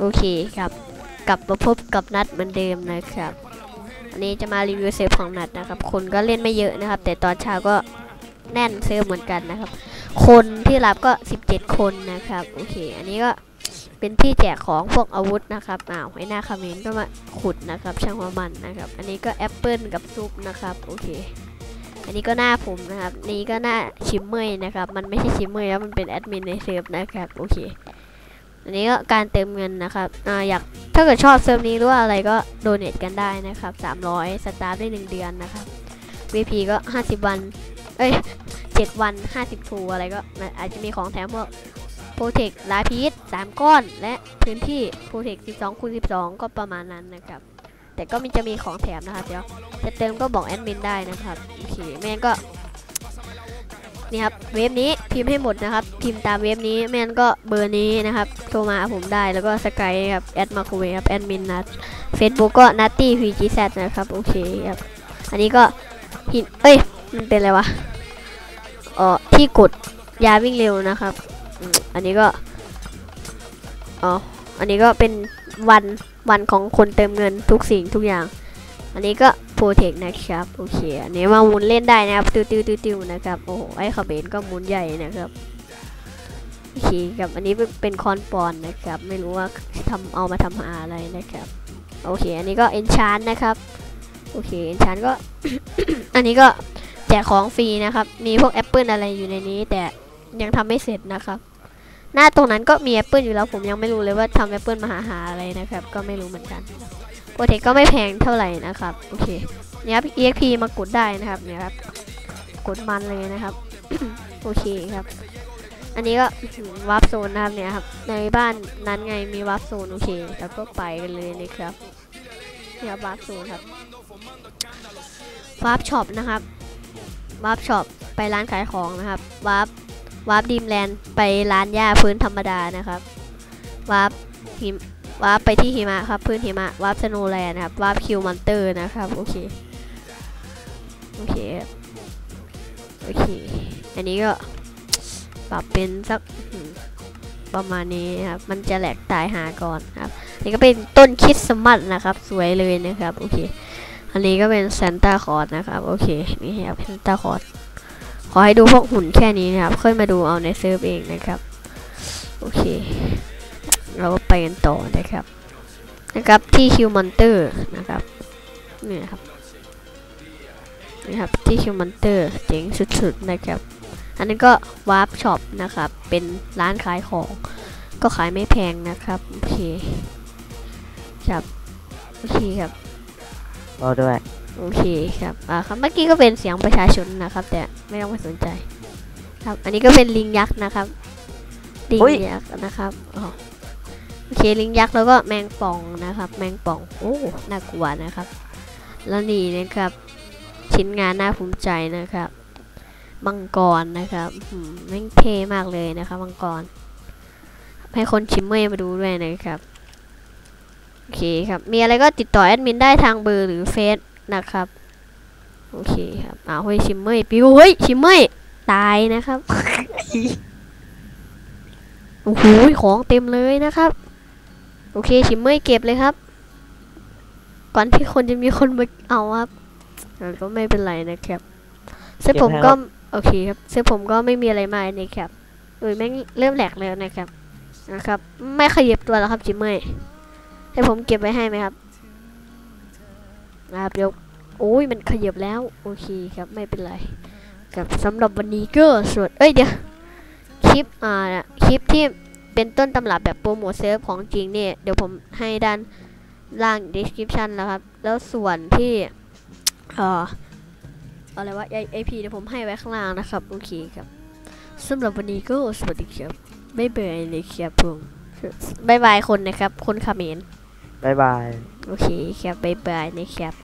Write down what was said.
โอเคครับกลับมาพบกับนัดเหมือนเดิมนะครับอันนี้จะมารีวิวเซิร์ฟของนัดนะครับ คนก็เล่นไม่เยอะนะครับ แต่ตอนเช้าก็แน่นเซิร์ฟเหมือนกันนะครับ คนที่รับก็ 17 คนนะครับโอเค อันนี้ก็เป็นที่แจกของพวกอาวุธนะครับอ้าวไอ้หน้าคาเมนก็มาขุดนะครับ ช่างว่ามันนะครับ อันนี้ก็แอปเปิลกับซุปนะครับโอเค อันนี้ก็หน้าผมนะครับ นี่ก็หน้าชิมเมย์นะครับ มันไม่ใช่ชิมเมย์แล้วมันเป็นแอดมินในเซิร์ฟนะครับโอเค อันนี้ก็การเติมเงินนะครับอ่าอยากถ้าเกิดชอบเซิร์ฟนี้หรือว่าอะไรก็โดเนทกันได้นะครับ300 สตาร์ได้ 1 เดือนนะครับ VP ก็ 50 วัน เอ้ย 7 วัน 50ทูอะไรก็อาจจะมีของแถมพวกโปรเทคลาพีส3ก้อน และพื้นที่โปรเทค12คูณ12 ก็ประมาณนั้นนะครับ แต่ก็มีจะมีของแถมนะครับเดี๋ยวจะเติมก็บอกแอดมินได้นะครับ โอเคแม่งก็ นี่ครับเว็บนี้พิมพ์ให้หมดนะครับ พิมพ์ตามเว็บนี้ไม่งั้นก็เบอร์นี้นะครับ โทรมาผมได้แล้วก็สกายครับแอดมาคุยครับแอดมินนัทเฟซบุ๊กก็นัตตี้พีจีแซนะครับโอเคครับอันนี้ก็หินเอ้ยมันเป็นอะไรวะเอ๋อที่กดยาวิ่งเร็วนะครับอันนี้ก็อ๋ออันนี้ก็เป็นวันวันของคนเติมเงินทุกสิ่งทุกอย่าง อันนี้ก็โปรเทคนะครับ โอเค อันนี้มาหมุนเล่นได้นะครับ ติวติวติวติวนะครับ โอ้โห ไอ้ขบเบนก็หมุนใหญ่นะครับ โอเคครับ อันนี้เป็นคอนปอนนะครับ ไม่รู้ว่าทำเอามาทำหาอะไรนะครับ โอเค อันนี้ก็เอนชานนะครับ โอเค เอนชานก็ อันนี้ก็แจกของฟรีนะครับ มีพวกแอปเปิลอะไรอยู่ในนี้ แต่ยังทำไม่เสร็จนะครับ หน้าตรงนั้นก็มีแอปเปิลอยู่แล้ว ผมยังไม่รู้เลยว่าทำแอปเปิลมาหาหาอะไรนะครับ ก็ไม่รู้เหมือนกัน โปรเทคก็ไม่แพงเท่าไหร่นะครับ โอเคเนี่ยครับ EXP มากดได้นะครับเนี่ยครับ กดมันเลยนะครับ โอเคครับ อันนี้ก็วาร์ปโซนนะครับเนี่ยครับ ในบ้านนั้นไงมีวาร์ปโซนโอเค แล้วก็ไปกันเลยนะครับเนี่ยวาร์ปโซนครับวาร์ปช็อปนะครับวาร์ปช็อปไปร้านขายของนะครับวาร์ปวาร์ปดีมแลนด์ไปร้านหญ้าพื้นธรรมดานะครับวาร์ปหิม วาร์ปไปที่หิมะครับพื้นหิมะวาร์ปสโนแลนด์นะครับวาร์ปคิวมอนเตอร์นะครับโอเคโอเคโอเคอันนี้ก็ปรับเป็นสักประมาณนี้ครับมันจะแหลกตายหาก่อนครับนี่ก็เป็นต้นคริดสต์มัสนะครับ สวยเลยนะครับโอเคอันนี้ก็เป็นซานต้าคอร์สนะครับโอเคนี่ครับซานต้าคอร์สขอให้ดูพวกหุ่นแค่นี้นะครับค่อยมาดูเอาในเซิร์ฟเองนะครับโอเค เราก็ไปกันต่อนะครับ นะครับที่คิวมอนเตอร์นะครับนี่ครับนี่ครับที่คิวมอนเตอร์เจ๋งสุดๆนะครับ อันนี้ก็วาร์ปช็อปนะครับ เป็นร้านขายของ ก็ขายไม่แพงนะครับโอเคครับโอเคครับรอด้วยโอเคครับ อ่าครับ เมื่อกี้ก็เป็นเสียงประชาชนนะครับ แต่ไม่ต้องไปสนใจ ครับ อันนี้ก็เป็นลิงยักษ์นะครับ ลิงอุ๊ยยักษ์นะครับ อ๋อ โอเคลิงยักษ์แล้วก็แมงป่องนะครับ แมงป่องโอ้น่ากลัวนะครับ แล้วนี่นะครับ ชิ้นงานน่าภูมิใจนะครับมังกรนะครับแม่งเท่มากเลยนะครับมังกร ให้คนชิมเมย์มาดูด้วยนะครับโอเคครับมีอะไรก็ติดต่อแอดมินได้ทางเบอร์หรือเฟซนะครับโอเคครับอ้าเฮ้ยชิมเมย์ปิวเฮ้ยชิมเมย์ตายนะครับโอ้โหของเต็มเลยนะครับ โอเคชิมเมย์เก็บเลยครับ ก่อนที่คนจะมีคนมาเอาครับอ่าก็ไม่เป็นไรนะครับซึ่งผมก็โอเคครับซึ่งผมก็ไม่มีอะไรมากนะครับเอ้ยแม่งเริ่มแหลกแล้วนะครับนะครับ ไม่ขยับตัวแล้วครับชิมเมย์ให้ผมเก็บไว้ให้ไหมครับนะครับเดี๋ยวโอ้ยมันขยับแล้ว โอเคครับไม่เป็นไรครับสำหรับวันนี้ก็สวดเอ้ยเดี๋ยวคลิปอ่าคลิปที่ เป็นต้นตำรับแบบโปรโมทเซิร์ฟของจริงเนี่ยเดี๋ยวผมให้ด้านล่าง description แล้วครับ แล้วส่วนที่เอ่ออะไรวะไอพีเดี๋ยวผมให้ไว้ข้างล่างนะครับ โอเคครับสำหรับวันนี้ก็สวัสดีครับบ๊ายบายเลยครับผมบ๊ายบายคนนะครับ คนเขมรบ๊ายบาย โอเคครับบ๊ายบายนะครับ